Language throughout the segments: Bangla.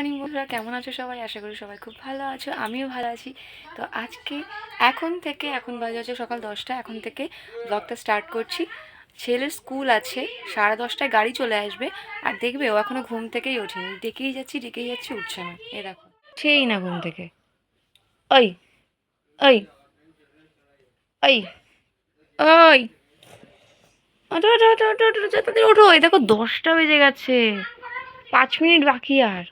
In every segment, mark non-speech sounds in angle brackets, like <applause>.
মর্নিং বন্ধুরা কেমন আছো সবাই আশা করি সবাই খুব ভালো আছো আমিও ভালো আছি তো আজকে এখন থেকে এখন বাজে হচ্ছে সকাল দশটা এখন থেকে ব্লগটা স্টার্ট করছি ছেলের স্কুল আছে সাড়ে দশটায় গাড়ি চলে আসবে আর দেখবে ও এখনও ঘুম থেকেই ওঠেনি ডেকেই যাচ্ছি ডেকেই যাচ্ছি উঠছে না এ দেখো সেই না ঘুম থেকে ওই ওই ওই ওই ওঠো ওঠো ওঠো ওঠো ওঠো ওঠো দেখো দশটা বেজে গেছে পাঁচ মিনিট বাকি আর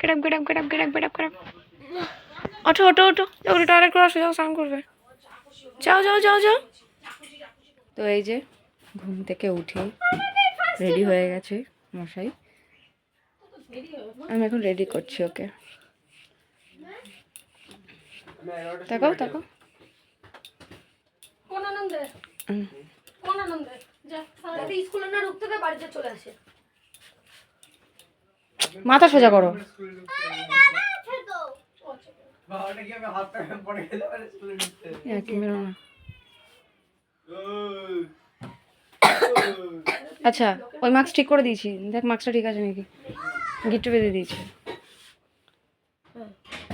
get up get up get up get up get up get up ওঠো ওঠো ওঠো। ওটা টয়লেট করে আসো যাও স্নান করবে। যাও যাও যাও যাও। তো এই যে ঘুম থেকে উঠে রেডি হয়ে গেছে মশাই। আমি এখন রেডি করছি ওকে। তাকাও তাকাও। কোন আনন্দে? কোন আনন্দে? যা স্কুলে না ঢুকতে বাড়িতে চলে আসে। মাথা সোজা করো। না। আচ্ছা ওই মাস্ক ঠিক করে দিয়েছি। দেখ মাস্কটা ঠিক আছে নাকি? গিট্টু বেঁধে দিয়েছি।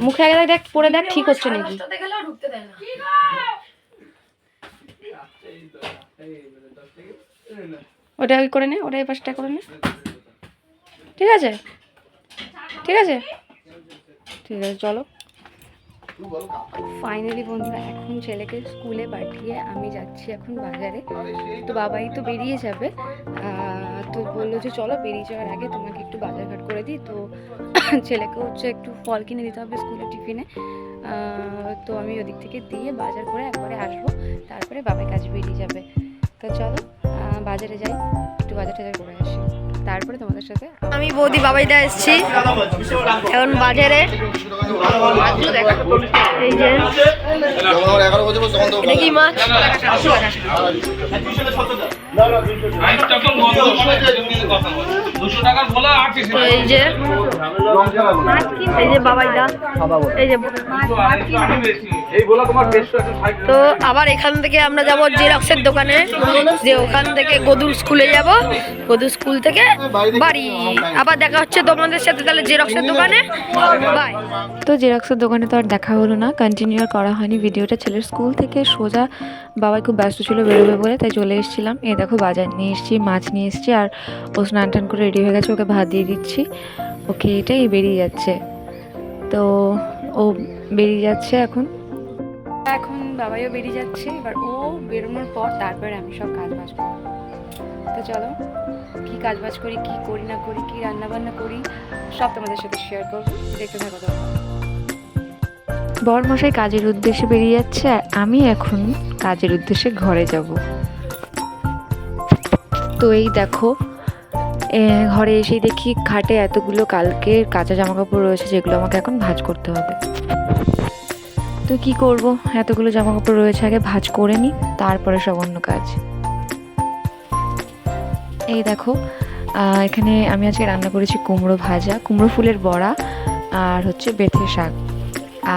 মুখে আগে দেখ, পরে দেখ ঠিক হচ্ছে নাকি? ওটা করে নে ওটা এই পাশটা করে নে। ঠিক আছে? ঠিক আছে? ঠিক আছে, চলো। ফাইনালি বন্ধুরা, এখন ছেলেকে স্কুলে পাঠিয়ে আমি যাচ্ছি এখন বাজারে। তো বাবাই তো বেরিয়ে যাবে। তো বলল যে চলো, বেরিয়ে যাওয়ার আগে তোমাকে একটু বাজারঘাট করে দিই। তো <coughs> ছেলেকে হচ্ছে একটু ফল কিনে দিতে হবে স্কুলের টিফিনে। তো আমি ওদিক থেকে দিয়ে বাজার করে একবারে আসব। তারপরে বাবাই কাজ বেরিয়ে যাবে। তো চলো বাজারে যাই। একটু বাজার টাজার করে আসি। তারপরে তোমাদের সাথে আমি বৌদি বাবাইদা এসেছি। এখন বাজারে। এই যে। এগারো বছর তখন তো এটা কি মাছ? তো আবার এখান থেকে আমরা যাব জেরক্সের দোকানে, যে ওখান থেকে গদুর স্কুলে যাব। গদুর স্কুল থেকে বাড়ি। আবার দেখা হচ্ছে তোমাদের সাথে তাহলে জেরক্সের দোকানে। বাই তো জেরক্সের দোকানে তো আর দেখা হলো না। কন্টিনিউ করা হয়নি। ভিডিওটা ছেলের স্কুল থেকে সোজা বাবাই খুব ব্যস্ত ছিল, বেরোবে বলে, তাই চলে এসেছিলাম। এ দেখো বাজার নিয়ে এসেছি, মাছ নিয়ে এসেছি আর ও স্নান টান করে রেডি হয়ে গেছে, ওকে ভাত দিয়ে দিচ্ছি। ওকে এটাই বেরিয়ে যাচ্ছে। তো ও বেরিয়ে যাচ্ছে এখন। এখন বাবাইও বেরিয়ে যাচ্ছে, এবার ও বেরোনোর পর তারপরে আমি সব কাজ বাজ তো চলো, কী কাজ বাজ করি, কী করি না করি, কী রান্না বান্না করি, সব তোমাদের সাথে শেয়ার করব। দেখতে থাকো তো বরমশাই কাজের উদ্দেশ্যে বেরিয়ে যাচ্ছে আমি এখন কাজের উদ্দেশ্যে ঘরে যাব। তো এই দেখো ঘরে এসেই দেখি খাটে এতগুলো কালকে কাঁচা জামা কাপড় রয়েছে যেগুলো আমাকে এখন ভাজ করতে হবে। তো কি করব? এতগুলো জামা কাপড় রয়েছে আগে ভাজ করে নিই, তারপরে সব অন্য কাজ। এই দেখো এখানে আমি আজকে রান্না করেছি কুমড়ো ভাজা, কুমড়ো ফুলের বড়া আর হচ্ছে বেথে শাক।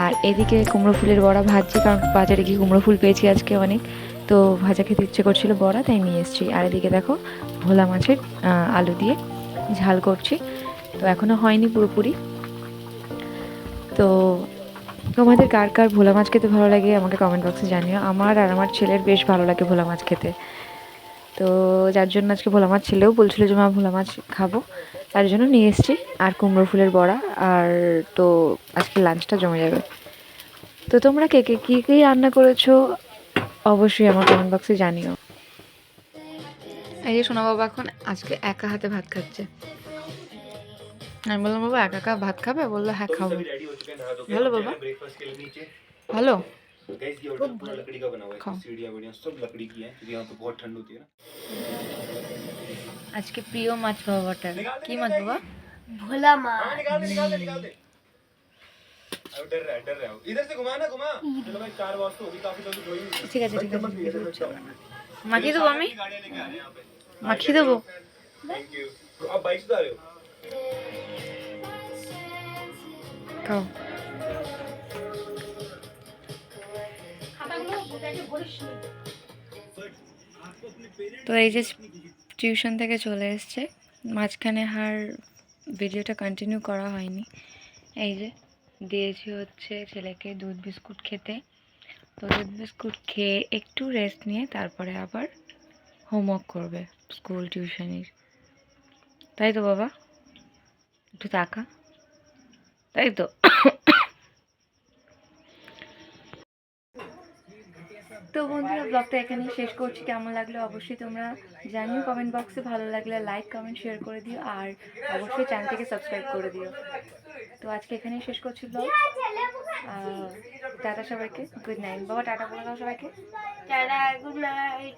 আর এদিকে কুমড়ো ফুলের বড়া ভাজছি কারণ বাজারে গিয়ে কুমড়ো ফুল পেয়েছি আজকে অনেক। তো ভাজা খেতে ইচ্ছে করছিল বড়া, তাই নিয়ে এসেছি। আর এদিকে দেখো, ভোলা মাছের আলু দিয়ে ঝাল করছি। তো এখনও হয়নি পুরোপুরি। তো তোমাদের কার কার ভোলা মাছ খেতে ভালো লাগে আমাকে কমেন্ট বক্সে জানিও। আমার আর আমার ছেলের বেশ ভালো লাগে ভোলা মাছ খেতে। তো যার জন্য আজকে ভোলা মাছ ছেলেও বলছিল যে, মা, ভোলা মাছ খাব। তার জন্য নিয়ে এসেছি। আর কুমড়ো ফুলের বড়া। আর তো আজকে লাঞ্চটা জমে যাবে। তো তোমরা কে কে, কী কী রান্না করেছ? অবশ্যই আমার কমেন্ট বক্সে জানিও। এই যে সোনা বাবা এখন আজকে একা হাতে ভাত খাচ্ছে। আমি বললাম বাবা একা একা ভাত খাবে? বলল হ্যাঁ খাব। ভালো বাবা। ভালো আজকে প্রিয় মাছ বাবাটা কি মাছ বাবা? ভোলা মাছ। डर रहा है डर रहा है इधर से घुमा ना घुमा चलो भाई चार वास्तु होगी काफी जल्दी धोई ঠিক আছে ঠিক আছে মাখিয়ে দেবো আমি মাখিয়ে দেবো थैंक यू आप बाइक से आ रहे हो খাও তো এই যে টিউশন থেকে চলে এসছে মাঝখানে হার ভিডিওটা কন্টিনিউ করা হয়নি এই যে দিয়েছি হচ্ছে ছেলেকে দুধ বিস্কুট খেতে। তো দুধ বিস্কুট খেয়ে একটু রেস্ট নিয়ে তারপরে আবার হোমওয়ার্ক করবে স্কুল টিউশনির তাই তো বাবা? একটু তাকা। তাই তো? তো বন্ধুরা ব্লগটা এখানেই শেষ করছি। কেমন লাগল অবশ্যই তোমরা জানিও কমেন্ট বক্সে ভালো লাগলে লাইক কমেন্ট শেয়ার করে দিও। আর অবশ্যই চ্যানেলটিকে সাবস্ক্রাইব করে দিও। তো আজকে এখানেই শেষ করছি ব্লগ টাটা সবাইকে। গুড নাইট বাবা টাটা বলে দাও সবাইকে। Tata good night